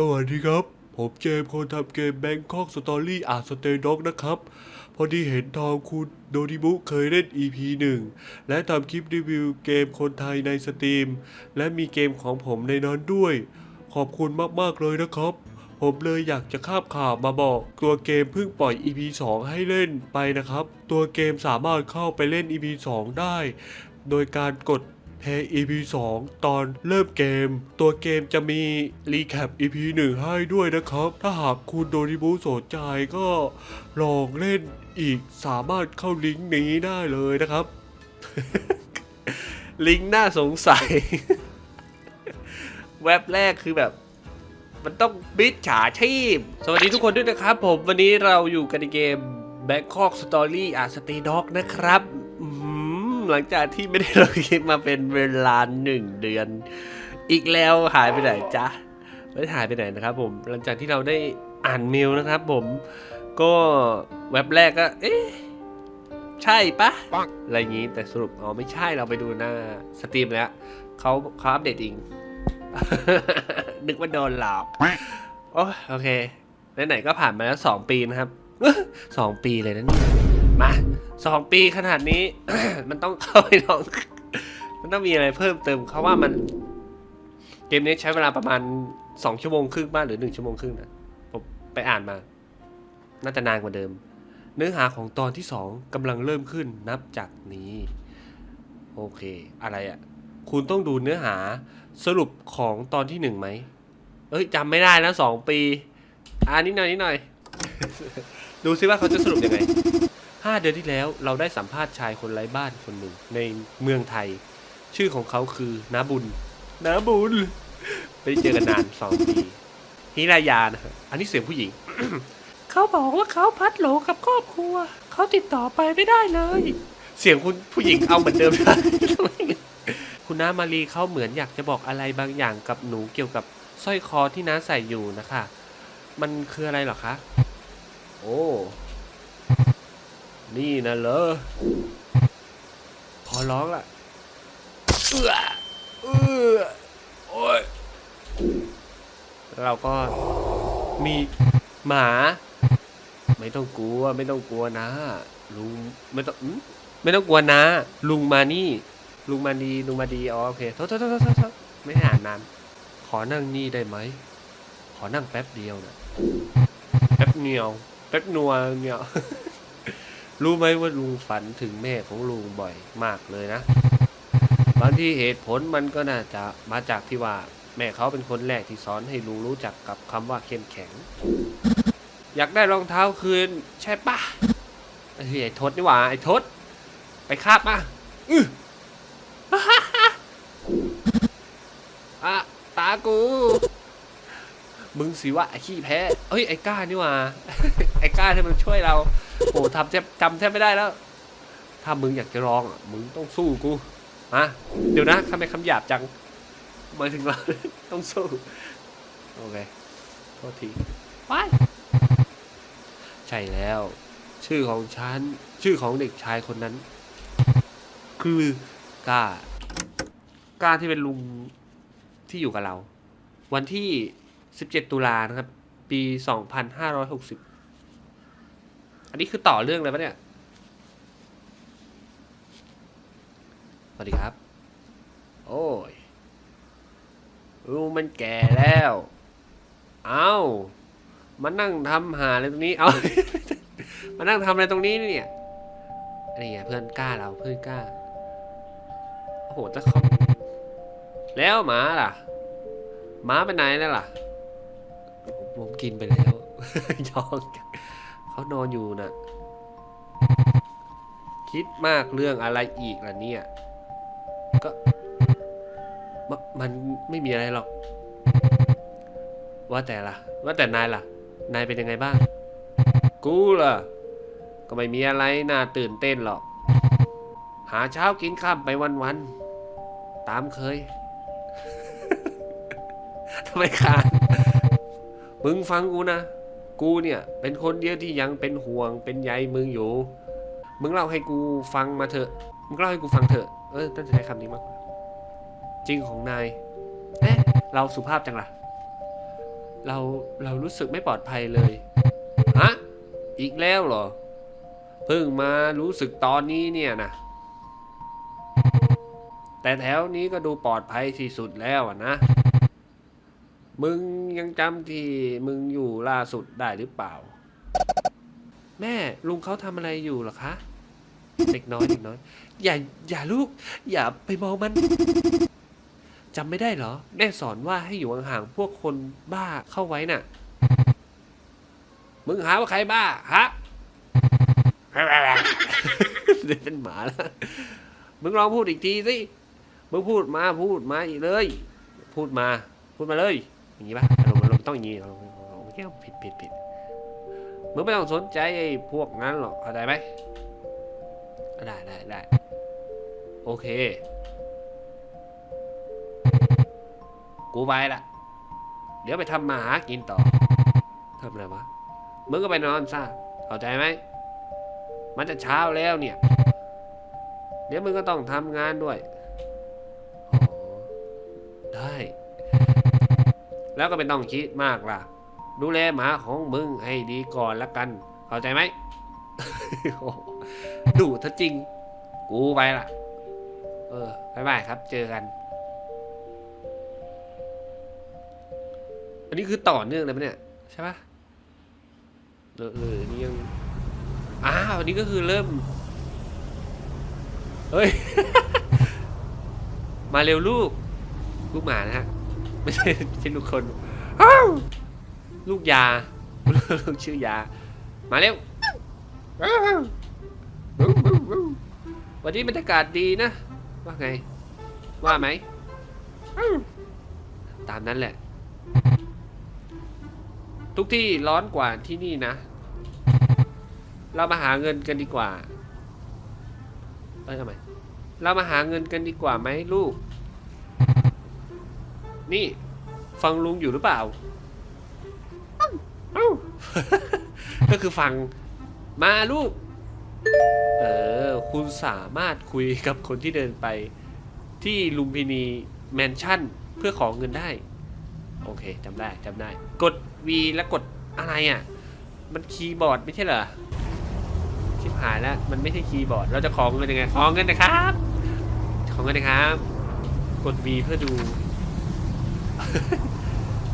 สวัสดีครับ ผมเจมคนทำเกม Bangkok Story Art Stay Dog นะครับ พอดีเห็นทองคุณโดดิบุเคยเล่น EP 1 และทำคลิปรีวิวเกมคนไทยในสตรีม และมีเกมของผมในนั้นด้วย ขอบคุณมาก ๆ เลยนะครับ ผมเลยอยากจะคาบข่าวมาบอก ตัวเกมเพิ่งปล่อย EP 2 ให้เล่นไปนะครับ ตัวเกมสามารถเข้าไปเล่น EP 2 ได้ โดยการกด Play EP 2 ตอนเริ่มเกม ตัวเกมจะมีรีแคป EP 1 ให้ด้วยนะครับ ถ้าหากคุณโดริบุสนใจก็ลองเล่นอีกสามารถเข้าลิงก์นี้ได้เลยนะครับ ลิงก์น่าสงสัย เว็บแรกคือแบบมันต้องบิดฉาชีพ สวัสดีทุกคนด้วยนะครับผมวันนี้เราอยู่กันในเกม Bangkok Story Art Stay Dog นะครับ หลังจากที่ไม่ได้ลงคลิปมาเป็นเวลาหนึ่งเดือน อีกแล้วหายไปไหนจ๊ะไม่ได้หายไปไหนนะครับผมหลังจากที่เราได้อ่านเมลนะครับผมก็เว็บแรกก็ เอ๊ะใช่ปะอะไรอย่างนี้แต่สรุปอ๋อไม่ใช่เราไปดูหน้าสตรีมแล้วเขาเขาอัปเดตเองนึกว่าโดนหลอกโอ้โอเคไหนๆก็ผ่านมาแล้วสองปีนะครับสองปีเลยนะเนี่ย มาสองปีขนาดนี้ มันต้องเข้าไปลอง มันต้องมีอะไรเพิ่มเติมเขาว่ามัน เกมนี้ใช้เวลาประมาณสองชั่วโมงครึ่งบ้างหรือหนึ่งชั่วโมงครึ่งนะผมไปอ่านมา น่าจะนานกว่าเดิม เนื้อหาของตอนที่สองกำลังเริ่มขึ้นนับจากนี้ โอเค อะไรอะ่ะ คุณต้องดูเนื้อหาสรุปของตอนที่หนึ่งไหม เอ้ยจำไม่ได้แล้วสองปี อ่านิดหน่อยนิดหน่อย ดูซิว่าเขาจะสรุปยังไง ห้าเดือนที่แล้วเราได้สัมภาษณ์ชายคนไร้บ้านคนหนึ่งในเมืองไทย ชื่อของเขาคือนาบุญนาบุญไม่ได้เจอกันนานสองปีฮิรายานะฮะอันนี้เสียงผู้หญิง เขาบอกว่าเขาพัดโหลกับครอบครัว เขาติดต่อไปไม่ได้เลย เสียงคุณผู้หญิงเอาเหมือนเดิมนะคุณน้ามารีเขาเหมือนอยากจะบอกอะไรบางอย่างกับหนูเกี่ยวกับสร้อยคอที่น้าใส่อยู่นะคะ มันคืออะไรเหรอคะ โอ้ นี่นะเหรอพอร้องละเอื้อเอื้อโอ้ยเราก็มีหมา ไม่ต้องกลัว ไม่ต้องกลัวนะ ลุงไม่ต้องไม่ต้องกลัวนะ ลุงมานี่ ลุงมาดีลุงมาดีอ๋อโอเคโทษโทษโทษโทษไม่ได้อ่านนานขอนั่งนี่ได้ไหม ขอนั่งแป๊บเดียวนะแป๊บเนียวแป๊บนัวเนียว รู้ไหมว่าลุงฝันถึงแม่ของลุงบ่อยมากเลยนะ บางที่เหตุผลมันก็น่าจะมาจากที่ว่า แม่เขาเป็นคนแรกที่สอนให้ลุงรู้จักกับคำว่าเข้มแข็ง อยากได้รองเท้าคืน ใช่ปะไอ้ไอ้ทศนี่หว่าไอ้ทศไปคาบมาอื้ออะตากู มึงสิวะไอ้ขี้แพ้เอ้ยไอ้ก้านี่ว่าไอ้ก้าที่มันช่วยเราโอ้ทำแทบจำแทบไม่ได้แล้ว ถ้ามึงอยากจะร้องมึงต้องสู้กูฮะเดี๋ยวนะทำไมคำหยาบจังหมายถึงเราต้องสู้โอเคโทษทีไปใช่แล้ว ชื่อของฉันชื่อของเด็กชายคนนั้น คือกล้ากล้าที่เป็นลุงที่อยู่กับเรา วันที่ 17 ตุลานะครับ ปี 2560 อันนี้คือต่อเรื่องเลยปะเนี่ย สวัสดีครับ โอ้ยลุงมันแก่แล้ว เอามานั่งทำหาอะไรตรงนี้ เอามานั่งทำอะไรตรงนี้เนี่ยนี่ไงเพื่อนกล้าเราเพื่อนกล้า โอ้โหจะขาแล้วหมาล่ะหมาไปไหนแล้วล่ะ ผมกินไปแล้ว ยองเขานอนอยู่น่ะ คิดมากเรื่องอะไรอีกล่ะเนี่ย ก็มมันไม่มีอะไรหรอก ว่าแต่ล่ะว่าแต่นายล่ะ นายเป็นยังไงบ้าง กูล่ะ ก็ไม่มีอะไรน่าตื่นเต้นหรอก หาเช้ากินข้ามไปวันๆ ตามเคย ทำไมคาน มึงฟังกูนะ กูเนี่ยเป็นคนเดียวที่ยังเป็นห่วงเป็นใยมึงอยู่ มึงเล่าให้กูฟังมาเถอะ มึงเล่าให้กูฟังเถอะ เออต้องใช้คำนี้มากจริงของนายเอ๊ะเราสุภาพจังล่ะ เราเรารู้สึกไม่ปลอดภัยเลย ฮะ อีกแล้วเหรอ เพิ่งมารู้สึกตอนนี้เนี่ยนะ แต่แถวนี้ก็ดูปลอดภัยที่สุดแล้วนะ มึงยังจำที่มึงอยู่ล่าสุดได้หรือเปล่า แม่ลุงเขาทำอะไรอยู่เหรอคะ เด็กน้อยเด็กน้อย อย่าอย่าลูก อย่าไปมองมันจำไม่ได้เหรอแม่สอนว่าให้อยู่ห่างๆพวกคนบ้าเข้าไว้น่ะ มึงหาว่าใครบ้าฮะ เดี๋ยวเป็นหมาแล้วมึงลองพูดอีกทีสิ มึงพูดมาพูดมาอีกเลย พูดมา พูดมาเลย อย่างนี้ป่ะอารมณ์อารมณ์ต้องอย่างนี้อารมณ์อารมณ์แก้วผิดผิดผิดมึงไม่ต้องสนใจไอ้พวกนั้นหรอกเข้าใจไหมได้ได้ได้โอเค กูไปละเดี๋ยวไปทำมาหากินต่อทำอะไรวะมึงก็ไปนอนซะเข้าใจไหมมันจะเช้าแล้วเนี่ย เดี๋ยวมึงก็ต้องทำงานด้วย แล้วก็ไม่ต้องคิดมากล่ะ ดูแลหมาของมึงให้ดีก่อนละกัน เข้าใจไหมโอ้โหดุถ้าจริง กูไปละเออบ๊ายบายครับ เจอกัน อันนี้คือต่อเนื่องเลยปะเนี่ย ใช่ปะหรือหรือนี่ยังอ้าวอันนี้ก็คือเริ่ม เฮ้ย มาเร็วลูก ลูกหมานะฮะ ไม่ใช่ไม่ใช่ลูกคนอ้าวลูกยาลูกชื่อยา มาเร็วอ้าววันนี้บรรยากาศดีนะ ว่าไง ว่าไหม ตามนั้นแหละ ทุกที่ร้อนกว่าที่นี่นะ เรามาหาเงินกันดีกว่า เอ้ยทำไม เรามาหาเงินกันดีกว่าไหมลูก นี่ ฟังลุงอยู่หรือเปล่าเอ้าก็คือฟังมาลูก เออ คุณสามารถคุยกับคนที่เดินไป ที่ลุมพินีแมนชั่นเพื่อขอเงินได้ โอเคจำได้จำได้ กด V แล้วกดอะไรอะ มันคีย์บอร์ดไม่ใช่เหรอชิบหายแล้ว มันไม่ใช่คีย์บอร์ด เราจะขอเงินยังไง ขอเงินนะครับ ขอเงินนะครับ กด V เพื่อดู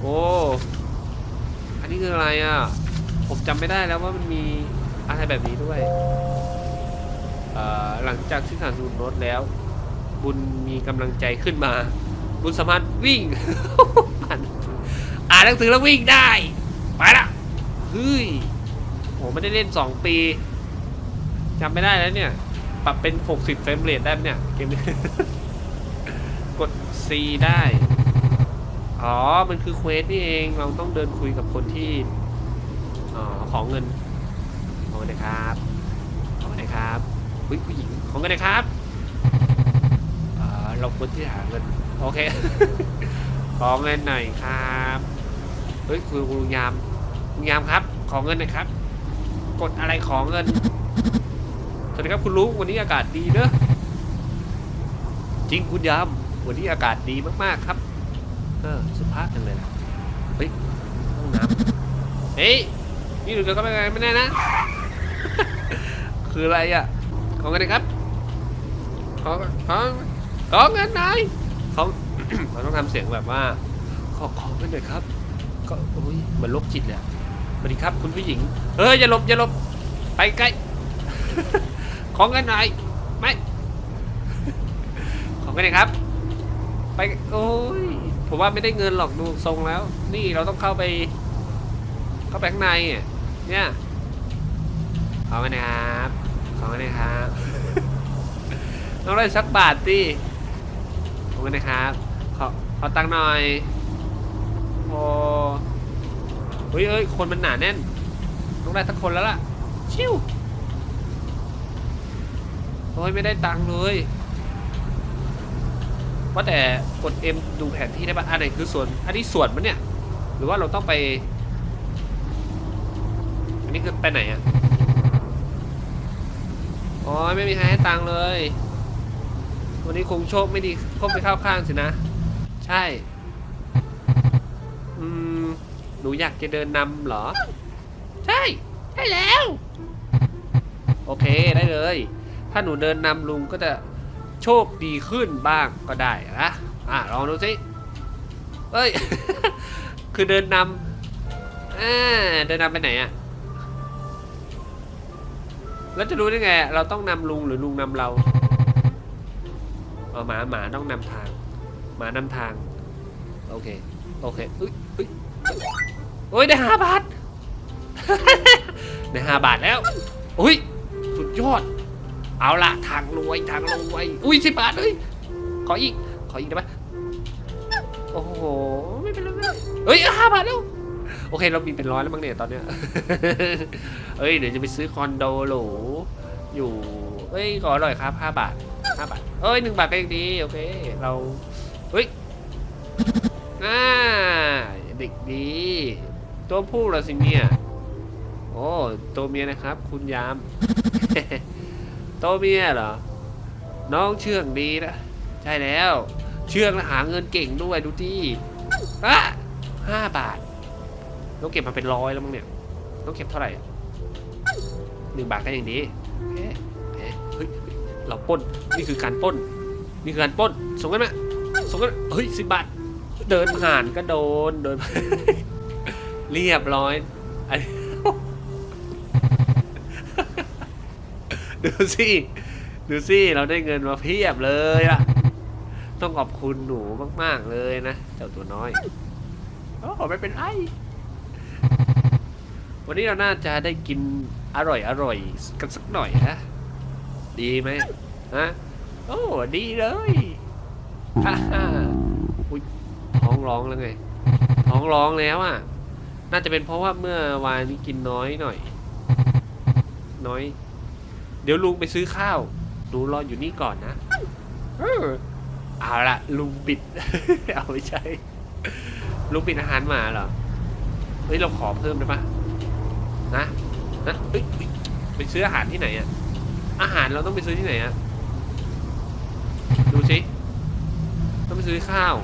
โอ้ อันนี้คืออะไรอะ ผมจำไม่ได้แล้วว่ามันมีอะไรแบบนี้ด้วย เอ่อ หลังจากที่สารสูนรถแล้ว บุญมีกำลังใจขึ้นมา บุญสามารถวิ่ง อ่านอ่านหนังสือแล้ววิ่งได้ ไปละเฮ้ยโหไม่ได้เล่น 2 ปีจำไม่ได้แล้วเนี่ย ปรับเป็น 60 เฟรมเรทได้ไหมเนี่ย เกมนี้ กด C ได้ อ๋อ มันคือเควสนี่เอง เราต้องเดินคุยกับคนที่อ๋อของเงิน ของเงินนะครับของเงินนะครับอุ๊ยผู้หญิง ของเงินนะครับเออเราควรที่จะหาเงิน โอเค ขอเงินหน่อยครับ เฮ้ยคุณคุณลุงยามลุงยามครับ ขอเงินหน่อยครับ กดอะไรขอเงิน สวัสดีครับคุณลุง วันนี้อากาศดีเนอะจริงคุณยาม วันนี้อากาศดีมากๆครับ ออสุภาพจังเลยนะเฮ้ยห้องน้ำเฮ้ยนี่หนูจะเข้าไปไงไม่แน่นะ คืออะไรอะ ขอเงินหน่อยครับ ขอขอขอเงินหน่อยเขาเขาต้องทำเสียงแบบว่า ขอขอเงินหน่อยครับ ก็โอ้ยเหมือนโรคจิตเลยอะสวัสดีครับคุณผู้หญิง เฮ้ยอย่าหลบอย่าหลบไปใกล้ ขอเงินหน่อยไม่ ขอเงินหน่อยครับ ไป โอ้ย ผมว่าไม่ได้เงินหรอกดูทรงแล้ว นี่เราต้องเข้าไป เข้าไปข้างในเนี่ยขอเงินะครับขอเงินะครับต้องได้สักบาทดิขอเงินะครับขอขอตังค์หน่อยโอ้เฮ้ยเฮ้ยคนมันหนาแน่น ต้องได้สักคนแล้วล่ะ ชิวโอ้ยไม่ได้ตังค์เลย ว่าแต่กด M ดูแผนที่ได้ปะอันไหนคือส่วน อันนี้ส่วนมันเนี่ย หรือว่าเราต้องไป อันนี้คือไปไหนอะอ๋อไม่มีใครให้ตังค์เลย วันนี้คงโชคไม่ดีคงไปเข้าข้างสินะ ใช่ อืม หนูนูอยากจะเดินนำเหรอ ใช่ ใช่แล้ว โอเคได้เลย ถ้าหนูเดินนำลุงก็จะ โชคดีขึ้นบ้างก็ได้นะอะลองดูสิเอ้ย คือเดินนำอ่าเดินนำไปไหนอะแล้วจะรู้ได้ไง เราต้องนำลุงหรือลุงนำเราเอาหมาหมาต้องนำทาง หมานำทาง โอเค โอเคอุ้ยอุ้ยโอ้ยได้ห้าบาท ได้ห้าบาทแล้วอุ้ยสุดยอด เอาละทางรวยทางรวยอุ้ยสิบบาทเลยขออีกขออีกได้ไหมโอ้โหไม่เป็นไรไม่เป็นไรเฮ้ยห้าบาทแล้วโอเคเรามีเป็นร้อยแล้วมั้งเนี่ยตอนเนี้ยเอ้ยเดี๋ยวจะไปซื้อคอนโดหรูอยู่เอ้ยขออร่อยครับห้าบาทห้าบาทเอ้ยหนึ่งบาทก็ยังดีโอเคเราเฮ้ยอ่าเด็กดี ตัวผู้เหราสิเนี่ยโอ้ตัวเมียนะครับ คุณยาม โตเมียเหรอ น้องเชื่องดีนะ ใช่แล้ว เชื่องและหาเงินเก่งด้วยดูที่อะห้าบาทต้องเก็บมาเป็นร้อยแล้วมั้งเนี่ยต้องเก็บเท่าไหร่หนึ่งบาทก็ยังดีเคโอเคเฮ้ย เราป้น นี่คือการป้น นี่คือการป้น ส่งกันมาส่งกันเฮ้ยสิบบาท เดินผ่านก็โดนเดินเรียบร้อย ดูสิดูสิเราได้เงินมาเพียบเลยล่ะ ต้องขอบคุณหนูมาก ๆ เลยนะ เจ้าตัวน้อยโอ้ไม่เป็นไรวันนี้เราน่าจะได้กินอร่อยอร่อยกันสักหน่อยฮะดีไหมฮะโอ้ดีเลยฮ่าฮ่าอุ้ยท้องร้องแล้วไงท้องร้องแล้วอะ น่าจะเป็นเพราะว่าเมื่อวานนี้กินน้อยหน่อย น้อย เดี๋ยวลุงไปซื้อข้าวหนูรออยู่นี่ก่อนนะเออเอาละลุงปิด เอาไม่ใช่ ลุงปิดอาหารหมาเหรอ เฮ้ยเราขอเพิ่มได้ปะนะนะเฮ้ยไปซื้ออาหารที่ไหนอะอาหารเราต้องไปซื้อที่ไหนอะดูสิต้องไปซื้อข้าว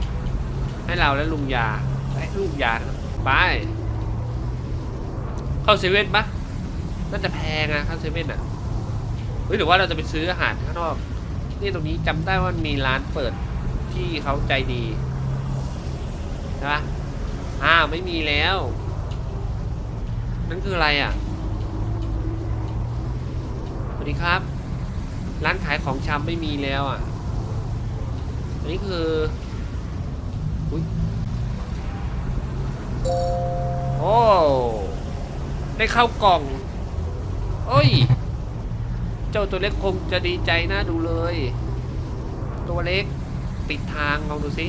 ให้เราและลุงยาให้ลุงยาไปเข้าเซเว่นปะน่าจะแพงอะเข้าเซเว่นอะ ฮ้ยหรือว่าเราจะไปซื้ออาหารข้างนอก นี่ตรงนี้จำได้ว่ามีร้านเปิดที่เขาใจดีใช่ปะอ้าวไม่มีแล้ว นั่นคืออะไรอะ สวัสดีครับ ร้านขายของชำไม่มีแล้วอะ อันนี้คือ อุ้ยโอ้ ได้เข้ากล่อง โอ้ย เจ้าตัวเล็กคงจะดีใจน่าดูเลย ตัวเล็กปิดทางลองดูสิ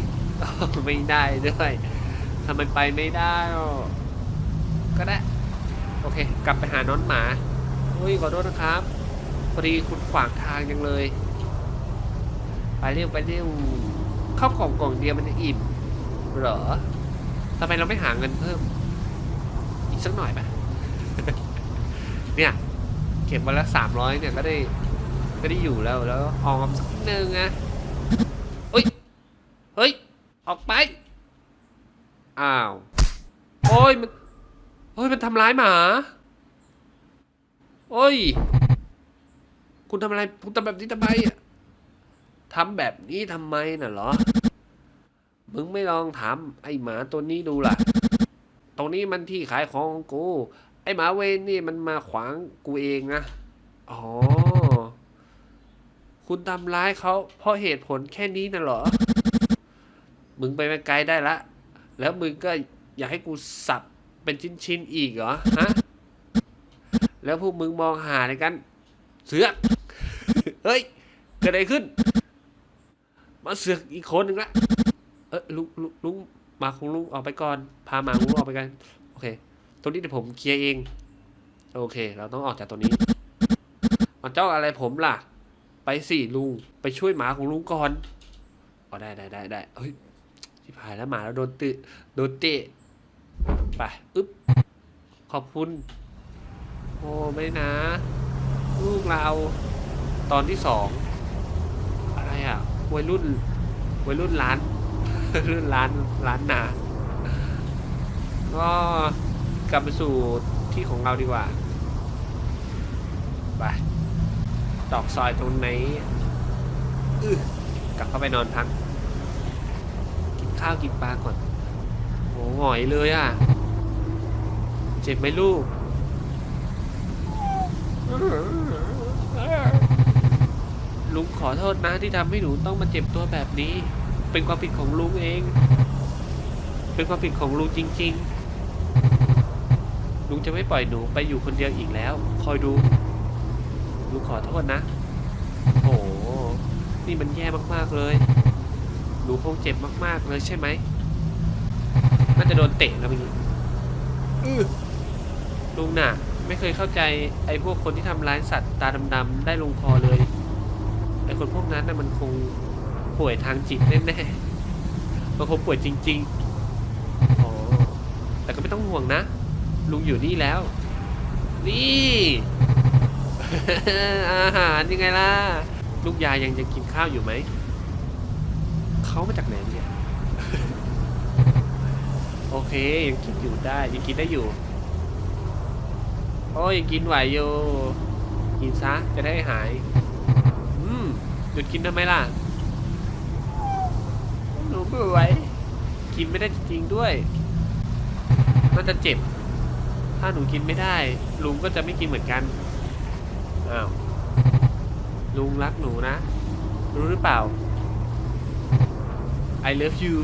ไม่ได้ด้วยทำไมไปไม่ได้ ก็ได้ โอเค กลับไปหาน้องหมาอุ้ยขอโทษนะครับพอดีคุณขวางทางยังเลย ไปเร็วไปเร็วเข้ากล่องกล่องเดียวมันจะอิ่มเหรอทำไมเราไม่หาเงินเพิ่ม อีกสักหน่อยปะเนี่ย ก็บวันละสามร้อยเนี่ยก็ได้ก็ได้อยู่แล้วแล้วออมสักนิดนึงนะเฮ้ยเฮ้ยออกไปอ้าวโอ้ยมันเฮ้ยมันทำร้ายหมาโอ้ย คุณทำอะไรคุณทำแบบนี้ทำไมอะทำแบบนี้ทำไมน่ะเหรอมึงไม่ลองถามไอหมาตัวนี้ดูล่ะ ตรงนี้มันที่ขายของของกู ไอ้หมาเวนนี่มันมาขวางกูเองนะ อ๋อ คุณทำร้ายเขาเพราะเหตุผลแค่นี้น่ะเหรอ มึงไปไกลได้ละ แล้วมึงก็อยากให้กูสับเป็นชิ้นๆอีกเหรอ ฮะ แล้วพวกมึงมองหาอะไรกัน เสือก เฮ้ย เกิดอะไรขึ้น มาเสือกอีกคนหนึ่งละ เออลุงลุงลุงหมาของลุงออกไปก่อน พาหมาของลุงออกไปกัน โอเค ตรงนี้เดี๋ยวผมเคลียร์เอง โอเค เราต้องออกจากตรงนี้มาจ้องอะไรผมล่ะ ไปสิลุง ไปช่วยหมาของลุงก่อนอ๋อได้ได้ได้ได้เฮ้ยชิบหายแล้วหมาแล้วโดนตึโดนเตะ ไป อึ๊บ ขอบคุณ โอ้ ไม่นะ ลูกเรา ตอนที่สอง อะไรอะ วัยรุ่น วัยรุ่นร้าน รุ่นร้าน ร้านนาก็ กลับไปสู่ที่ของเราดีกว่า ไป ตอกซอยตรงไหนกลับเข้าไปนอนพัก กินข้าวกินปลาก่อนโหหงอยเลยอะ เจ็บไหมลูก ลุงขอโทษนะที่ทำให้หนูต้องมาเจ็บตัวแบบนี้ เป็นความผิดของลุงเอง เป็นความผิดของลุงจริง ๆ ลุงจะไม่ปล่อยหนูไปอยู่คนเดียวอีกแล้ว คอยดูลุงขอโทษนะ โอ้โหนี่มันแย่มากๆเลยหนูคงเจ็บมากๆเลยใช่ไหมน่าจะโดนเตะแล้วเมื่อกี้ลุงน่ะ ไม่เคยเข้าใจไอ้พวกคนที่ทำร้ายสัตว์ตาดำๆได้ลงคอเลย ไอ้คนพวกนั้นน่ะมันคงป่วยทางจิตแน่ๆมันคงป่วยจริงๆอ๋อแต่ก็ไม่ต้องห่วงนะ ลุงอยู่นี่แล้ว นี่ อาหารยังไงล่ะ ลูกยายยังจะกินข้าวอยู่ไหม เขามาจากไหนเนี่ย โอเค ยังกินอยู่ได้ ยังกินได้อยู่ โอ้ยยังกินไหวอยู่ กินซะ จะได้หาย อืม หยุดกินทำไมล่ะ หนูไม่ไหว กินไม่ได้จริงๆด้วยน่าจะเจ็บ ถ้าหนูกินไม่ได้ ลุงก็จะไม่กินเหมือนกัน อ้าว ลุงรักหนูนะ รู้หรือเปล่า I love you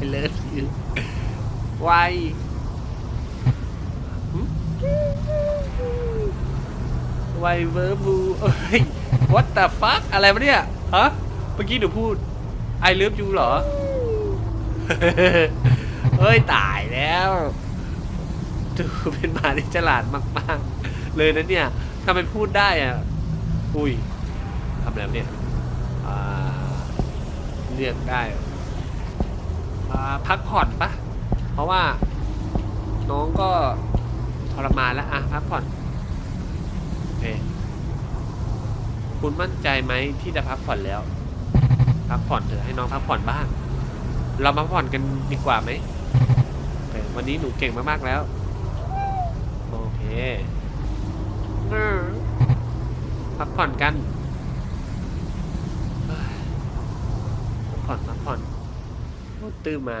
I love you Why หึ Why verb เอ้ย What the fuck อะไรวะเนี่ย ฮะ เมื่อกี้หนูพูด I love you เหรอ เฮ้ย ตายแล้ว ดูเป็นหมาที่ฉลาดมากๆ เลยนะเนี่ยทำไมพูดได้อะ อุ้ยทำแล้วเนี่ยเลือกได้พักผ่อนปะเพราะว่า น้องก็ทรมานแล้วอะพักผ่อนโอเคคุณมั่นใจไหมที่จะพักผ่อนแล้ว พักผ่อนเถอะให้น้องพักผ่อนบ้าง เรามาพักผ่อนกันดีกว่าไหมวันนี้หนูเก่งมากๆแล้ว พักผ่อนกันพักผ่อนพักผ่อนตื่นมา